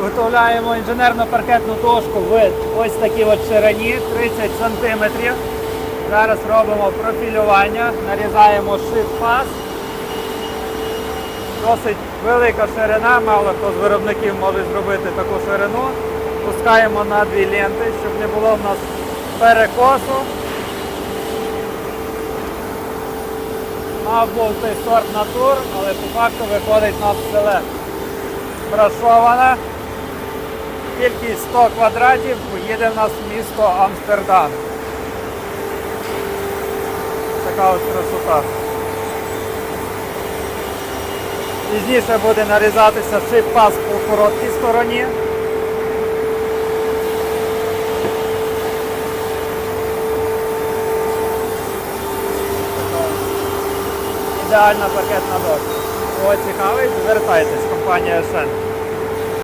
Виготовляємо інженерну паркетну дошку в ось такій от ширині 30 см. Зараз робимо профілювання, нарізаємо шип-пас. Досить велика ширина, мало хто з виробників може зробити таку ширину. Пускаємо на дві ленти, щоб не було в нас перекосу. Мав був цей сорт натур, але по факту виходить у нас селект. Брашована. Кількість 100 квадратів поїде в нас в місто Амстердам. Така ось красота. Пізніше буде нарізатися шип-пас по короткій стороні. Ідеальна пакетна дошка. Кого цікавить, звертайтесь, компанія Шен.